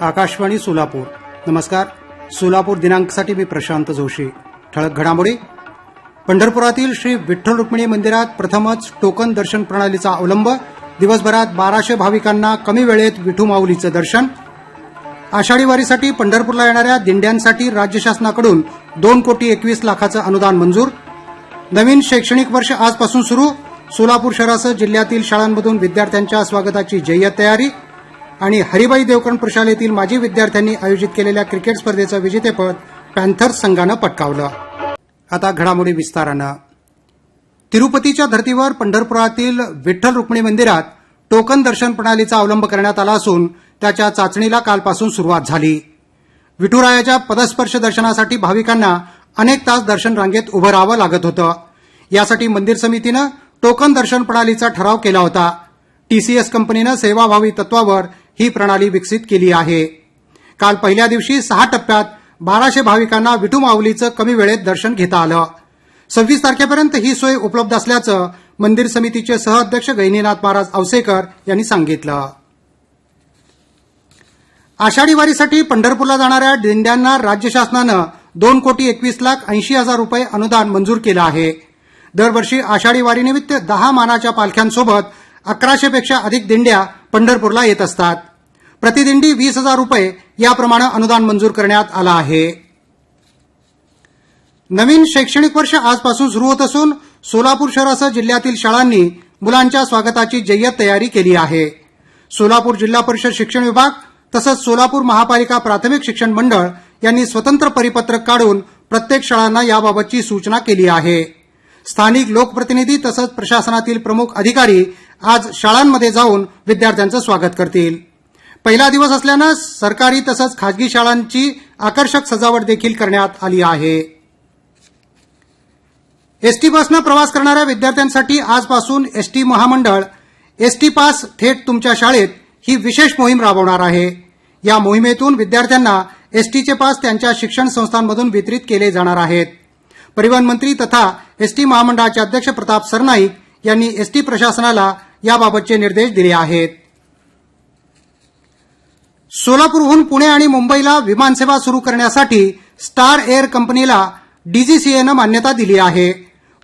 आकाशवाणी सोलापूर. नमस्कार. सोलापूर दिनांकसाठी मी प्रशांत जोशी. ठळक घडामोडी. पंढरपुरातील श्री विठ्ठल रुक्मिणी मंदिरात प्रथमच टोकन दर्शन प्रणालीचा अवलंब. दिवसभरात बाराशे भाविकांना कमी वेळेत विठू माऊलीचं दर्शन. आषाढी वारीसाठी पंढरपूरला येणाऱ्या दिंड्यांसाठी राज्य शासनाकडून दोन कोटी एकवीस लाखाचं अनुदान मंजूर. नवीन शैक्षणिक वर्ष आजपासून सुरू. सोलापूर शहरासह जिल्ह्यातील शाळांमधून विद्यार्थ्यांच्या स्वागताची जय्यत तयारी. आणि हरिबाई देवकरण प्रशालेतील माजी विद्यार्थ्यांनी आयोजित केलेल्या क्रिकेट स्पर्धेचं विजेतेपद पॅन्थर्स संघानं पटकावलं. आता घडामोडी विस्तारानं. तिरुपतीच्या धर्तीवर पंढरपुरातील विठ्ठल रुक्मिणी मंदिरात टोकन दर्शन प्रणालीचा अवलंब करण्यात आला असून त्याच्या चाचणीला कालपासून सुरुवात झाली. विठुरायाच्या पदस्पर्श दर्शनासाठी भाविकांना अनेक तास दर्शन रांगेत उभं राहावं लागत होतं. यासाठी मंदिर समितीनं टोकन दर्शन प्रणालीचा ठराव केला होता. टीसीएस कंपनीनं सेवाभावी तत्वावर ही प्रणाली विकसित केली आहे. काल पहिल्या दिवशी सहा टप्प्यात बाराशे भाविकांना विठू माऊलीचं कमी वेळेत दर्शन घेता आलं. सव्वीस तारखेपर्यंत ही सोय उपलब्ध असल्याचं मंदिर समितीचे सहअध्यक्ष गैनीनाथ महाराज औसेकर यांनी सांगितलं. आषाढी वारीसाठी पंढरपूरला जाणाऱ्या दिंड्यांना राज्य शासनानं दोन कोटी एकवीस लाख ऐंशी हजार रुपये अनुदान मंजूर केलं आहे. दरवर्षी आषाढी वारीनिमित्त दहा मानाच्या पालख्यांसोबत अकराशेपेक्षा अधिक दिंड्या पंढरपूरला येत असतात. प्रतिदिंडी वीस हजार रुपये याप्रमाणे अनुदान मंजूर करण्यात आलं आहे. नवीन शैक्षणिक वर्ष आजपासून सुरू होत असून सोलापूर शहरासह जिल्ह्यातील शाळांनी मुलांच्या स्वागताची जय्यत तयारी केली आहे. सोलापूर जिल्हा परिषद शिक्षण विभाग तसंच सोलापूर महापालिका प्राथमिक शिक्षण मंडळ यांनी स्वतंत्र परिपत्रक काढून प्रत्येक शाळांना याबाबतची सूचना केली आहे. स्थानिक लोकप्रतिनिधी तसंच प्रशासनातील प्रमुख अधिकारी आज शाळांमध्ये जाऊन विद्यार्थ्यांचं स्वागत करतील. पहिला दिवस असल्यानं सरकारी तसंच खाजगी शाळांची आकर्षक सजावट देखील करण्यात आली आहे. एसटी बसनं प्रवास करणाऱ्या विद्यार्थ्यांसाठी आजपासून एसटी महामंडळ एसटी पास थेट तुमच्या शाळेत ही विशेष मोहीम राबवणार आहे. या मोहिमेतून विद्यार्थ्यांना एसटीचे पास त्यांच्या शिक्षण संस्थांमधून वितरित केले जाणार आहेत. परिवहन मंत्री तथा एसटी महामंडळाचे अध्यक्ष प्रताप सरनाईक यांनी एसटी प्रशासनाला याबाबतचे निर्देश दिले आहेत. सोलापूरहून पुणे आणि मुंबईला विमानसेवा सुरू करण्यासाठी स्टार एअर कंपनीला डीजीसीएनं मान्यता दिली आहे.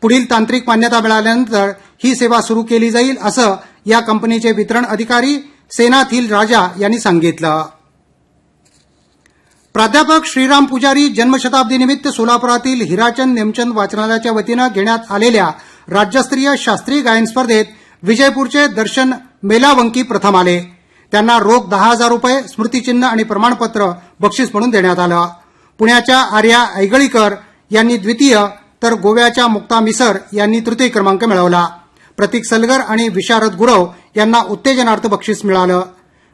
पुढील तांत्रिक मान्यता मिळाल्यानंतर ही सेवा सुरू केली जाईल असं या कंपनीचे वितरण अधिकारी सेनाथील राजा यांनी सांगितलं. प्राध्यापक श्रीराम पुजारी जन्मशताब्दीनिमित्त सोलापुरातील हिराचंद नेमचंद वाचनालयाच्या वतीनं घेण्यात आलेल्या राज्यस्तरीय शास्त्रीय गायन स्पर्धेत विजयपूरचे दर्शन मेलावंकी प्रथम आले. त्यांना रोख दहा हजार रुपये स्मृतिचिन्ह आणि प्रमाणपत्र बक्षीस म्हणून देण्यात आलं. पुण्याच्या आर्या ऐगळीकर यांनी द्वितीय तर गोव्याच्या मुक्ता मिसर यांनी तृतीय क्रमांक मिळवला. प्रतीक सलगर आणि विशारद गुरव यांना उत्तेजनार्थ बक्षीस मिळालं.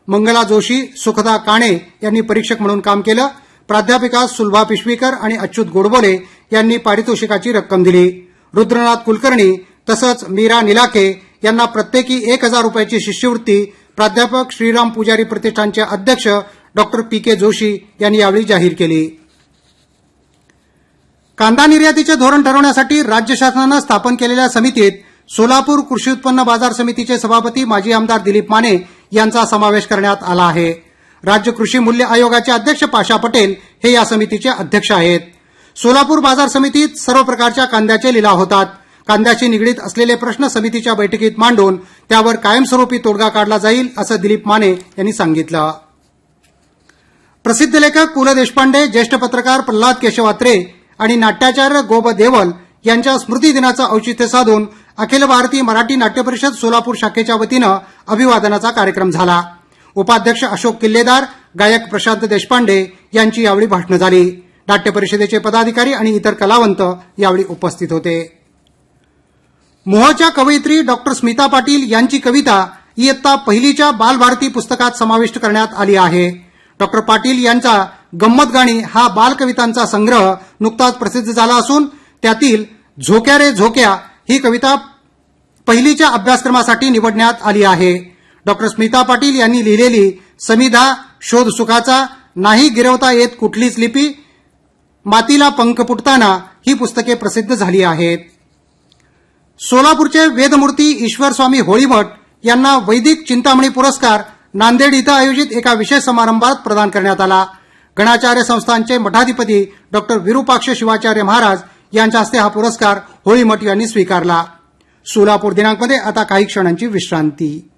मंगला जोशी सुखदा काणे यांनी परीक्षक म्हणून काम केलं. प्राध्यापिका सुलभा पिशवीकर आणि अच्युत गोडबोले यांनी पारितोषिकाची रक्कम दिली. रुद्रनाथ कुलकर्णी तसंच मीरा निलाके यांना प्रत्येकी एक हजार रुपयाची शिष्यवृत्ती प्राध्यापक श्रीराम पुजारी प्रतिष्ठानचे अध्यक्ष डॉक्टर पी. के. जोशी यांनी यावेळी जाहीर केली. कांदा निर्यातीचे धोरण ठरवण्यासाठी राज्य शासनानं स्थापन केलेल्या समितीत सोलापूर कृषी उत्पन्न बाजार समितीचे सभापती माजी आमदार दिलीप माने यांचा समावेश करण्यात आला आहे. राज्य कृषी मूल्य आयोगाचे अध्यक्ष पाशा पटेल हे या समितीचे अध्यक्ष आहेत. सोलापूर बाजार समितीत सर्व प्रकारच्या कांद्याचे लिलाव होतात. कांद्याशी निगडीत असलेले प्रश्न समितीच्या बैठकीत मांडून त्यावर कायमस्वरूपी तोडगा काढला जाईल असं दिलीप माने यांनी सांगितलं. प्रसिद्ध लेखक कुल ल देशपांडे ज्येष्ठ पत्रकार प्रल्हाद केशवात्रे आणि नाट्याचार्य गोब देवल यांच्या स्मृती दिनाचं औचित्य साधून अखिल भारतीय मराठी नाट्य परिषद सोलापूर शाखेच्या वतीनं अभिवादनाचा कार्यक्रम झाला. उपाध्यक्ष अशोक किल्लेदार गायक प्रशांत देशपांडे यांची यावेळी भाषणं झाली. नाट्य परिषदेचे पदाधिकारी आणि इतर कलावंत यावेळी उपस्थित होते. मोहच्या कवयित्री डॉक्टर स्मिता पाटील यांची कविता इयत्ता पहिलीच्या बालभारती पुस्तकात समाविष्ट करण्यात आली आहे. डॉक्टर पाटील यांचा गंमत गाणी हा बालकवितांचा संग्रह नुकताच प्रसिद्ध झाला असून त्यातील झोक्या रे झोक्या ही कविता पहिलीच्या अभ्यासक्रमासाठी निवडण्यात आली आहे. डॉक्टर स्मिता पाटील यांनी लिहिलेली समिधा शोध सुखाचा नाही गिरवता येत कुठलीच लिपी मातीला पंख फुटताना ही पुस्तके प्रसिद्ध झाली आहेत. सोलापूरचे वेदमूर्ती ईश्वरस्वामी होळीभट यांना वैदिक चिंतामणी पुरस्कार नांदेड इथं आयोजित एका विशेष समारंभात प्रदान करण्यात आला. गणाचार्य संस्थानचे मठाधिपती डॉक्टर विरुपाक्ष शिवाचार्य महाराज यांच्या हस्ते हा पुरस्कार होळीमठ यांनी स्वीकारला. सोलापूर दिनांकमध्ये आता काही क्षणांची विश्रांती.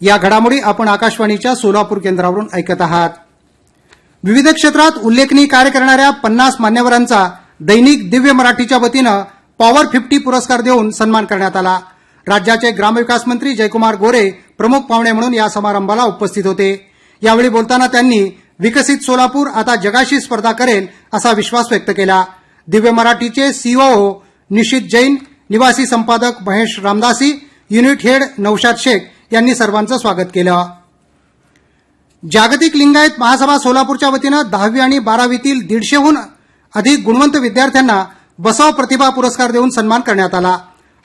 या घडामोडी आपण आकाशवाणीच्या सोलापूर केंद्रावरून ऐकत आहात. विविध क्षेत्रात उल्लेखनीय कार्य करणाऱ्या पन्नास मान्यवरांचा दैनिक दिव्य मराठीच्या वतीनं पॉवर फिफ्टी पुरस्कार देऊन सन्मान करण्यात आला. राज्याचे ग्रामविकास मंत्री जयकुमार गोरे प्रमुख पाहुणे म्हणून या समारंभाला उपस्थित होते. यावेळी बोलताना त्यांनी विकसित सोलापूर आता जगाशी स्पर्धा करेल असा विश्वास व्यक्त केला. दिव्य मराठीचे सीओओ निशित जैन निवासी संपादक महेश रामदासी युनिट हेड नौशाद शेख यांनी सर्वांचं स्वागत केलं. जागतिक लिंगायत महासभा सोलापूरच्या वतीनं दहावी आणि बारावीतील दीडशेहून अधिक गुणवंत विद्यार्थ्यांना बसव प्रतिभा पुरस्कार देऊन सन्मान करण्यात आला.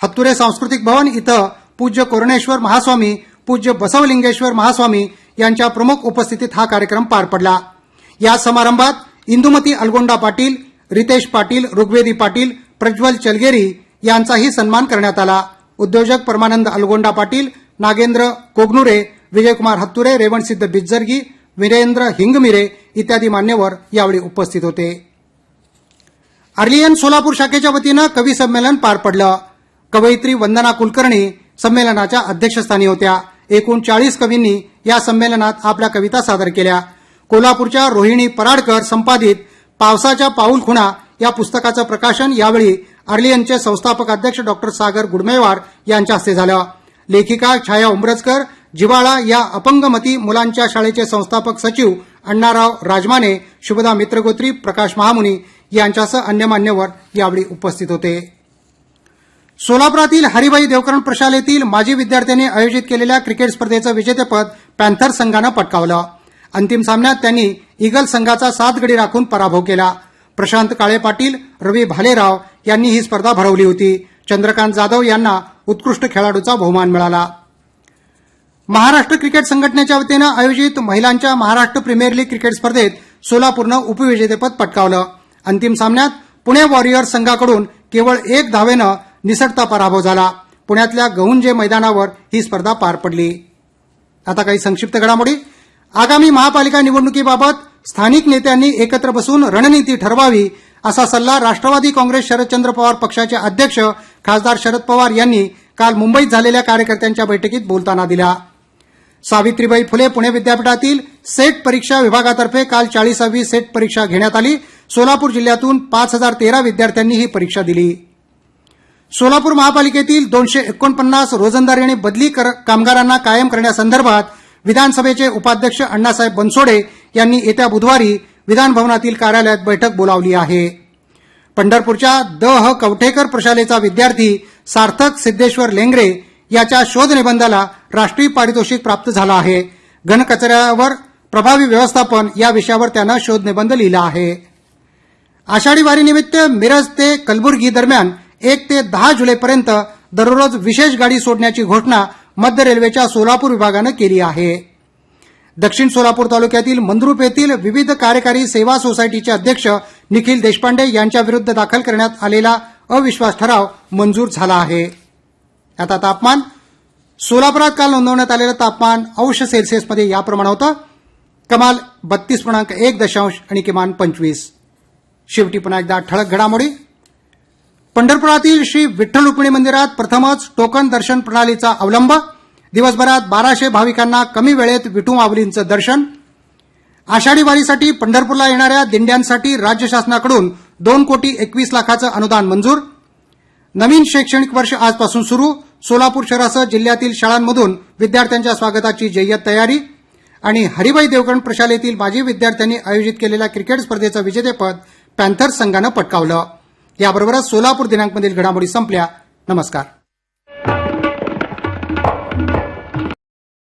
हत्तुरे सांस्कृतिक भवन इथं पूज्य कोरणेश्वर महास्वामी पूज्य बसवलिंगेश्वर महास्वामी यांच्या प्रमुख उपस्थितीत हा कार्यक्रम पार पडला. या समारंभात इंदुमती अलगोंडा पाटील रितेश पाटील ऋग्वेदी पाटील प्रज्वल चलगेरी यांचाही सन्मान करण्यात आला. उद्योजक परमानंद अलगोंडा पाटील नागेंद्र कोगनुरे विजयकुमार हत्तुरे रेवणसिद्ध बिज्जरगी वीरेंद्र हिंगमिरे इत्यादी मान्यवर यावेळी उपस्थित होते. आर्लियन सोलापूर शाखेच्या वतीनं कवी संमेलन पार पडलं. कवयित्री वंदना कुलकर्णी संमेलनाच्या अध्यक्षस्थानी होत्या. एकूण चाळीस कवींनी या संमेलनात आपल्या कविता सादर केल्या. कोल्हापूरच्या रोहिणी पराडकर संपादित पावसाच्या पाऊल खुणा या पुस्तकाचं प्रकाशन यावेळी आर्लियनचे संस्थापक अध्यक्ष डॉक्टर सागर गुडमेवार यांच्या हस्ते झालं. लेखिका छाया उमरजकर जिवाळा या अपंगमती मुलांच्या शाळेचे संस्थापक सचिव अण्णाराव राजमाने शुभदा मित्रगोत्री प्रकाश महामुनी यांच्यासह अन्य मान्यवर यावेळी उपस्थित होते. सोलापुरातील हरिभाई देवकरण प्रशालेतील माजी विद्यार्थ्यांनी आयोजित केलेल्या क्रिकेट स्पर्धेचं विजेतेपद पॅन्थर संघानं पटकावलं. अंतिम सामन्यात त्यांनी इगल संघाचा सात गडी राखून पराभव केला. प्रशांत काळे पाटील रवी भालेराव यांनी ही स्पर्धा भरवली होती. चंद्रकांत जाधव यांना उत्कृष्ट खेळाडूचा बहुमान मिळाला. महाराष्ट्र क्रिकेट संघटनेच्या वतीनं आयोजित महिलांच्या महाराष्ट्र प्रीमियर लीग क्रिकेट स्पर्धेत सोलापूरनं उपविजेतेपद पटकावलं. अंतिम सामन्यात पुणे वॉरियर्स संघाकडून केवळ एक धावेनं निसटता पराभव झाला. पुण्यातल्या गहुंजे मैदानावर ही स्पर्धा पार पडली. आता काही संक्षिप्त घडामोडी. आगामी महापालिका निवडणुकीबाबत स्थानिक नेत्यांनी एकत्र बसून रणनीती ठरवावी असा सल्ला राष्ट्रवादी काँग्रेस शरदचंद्र पवार पक्षाचे अध्यक्ष खासदार शरद पवार यांनी काल मुंबईत झालेल्या कार्यकर्त्यांच्या बैठकीत बोलताना दिला. सावित्रीबाई फुले पुणे विद्यापीठातील सेट परीक्षा विभागातर्फे काल चाळीसावी सेट परीक्षा घेण्यात आली. सोलापूर जिल्ह्यातून पाच हजार तेरा विद्यार्थ्यांनी ही परीक्षा दिली. सोलापूर महापालिकेतील दोनशे एकोणपन्नास रोजंदारी आणि बदली कर- कामगारांना कायम करण्यासंदर्भात विधानसभेचे उपाध्यक्ष अण्णासाहेब बनसोडे यांनी येत्या बुधवारी विधानभवनातील कार्यालयात बैठक बोलावली आहे. पंढरपूरच्या द ह कवठेकर प्रशालेचा विद्यार्थी सार्थक सिद्धेश्वर लेंगरे याच्या शोध निबंधाला राष्ट्रीय पारितोषिक प्राप्त झाला आहे. घनकचऱ्यावर प्रभावी व्यवस्थापन या विषयावर त्यानं शोध निबंध लिहिला आहे. आषाढी वारीनिमित्त मिरज ते कलबुर्गी दरम्यान एक ते दहा जुलैपर्यंत दररोज विशेष गाडी सोडण्याची घोषणा मध्य रेल्वेच्या सोलापूर विभागानं केली आहे. दक्षिण सोलापूर तालुक्यातील मंद्रुप येथील विविध कार्यकारी सेवा सोसायटीचे अध्यक्ष निखिल देशपांडे यांच्या विरुद्ध दाखल करण्यात आलेला अविश्वास ठराव मंजूर झाला आहे. आता तापमान सोलापुरात काल नोंदवण्यात आलेलं तापमान अंश सेल्सिअसमध्ये याप्रमाणे होतं. कमाल बत्तीस पूर्णांक एक दशांश आणि किमान पंचवीस. शेवटी पुन्हा एकदा ठळक घडामोडी. पंढरपुरातील श्री विठ्ठल रुक्मिणी मंदिरात प्रथमच टोकन दर्शन प्रणालीचा अवलंब. दिवसभरात बाराशे भाविकांना कमी वेळेत विठू माऊलींचं दर्शन. आषाढी वारीसाठी पंढरपूरला येणाऱ्या दिंड्यांसाठी राज्य शासनाकडून दोन कोटी एकवीस लाखाचं अनुदान मंजूर. नवीन शैक्षणिक वर्ष आजपासून सुरू. सोलापूर शहरासह जिल्ह्यातील शाळांमधून विद्यार्थ्यांच्या स्वागताची जय्यत तयारी. आणि हरिभाई देवगण प्रशालेतील माजी विद्यार्थ्यांनी आयोजित केलेल्या क्रिकेट स्पर्धेचं विजेतेपद पॅन्थर्स संघानं पटकावलं. याबरोबरच सोलापूर दिनांकमधील घडामोडी संपल्या. नमस्कार.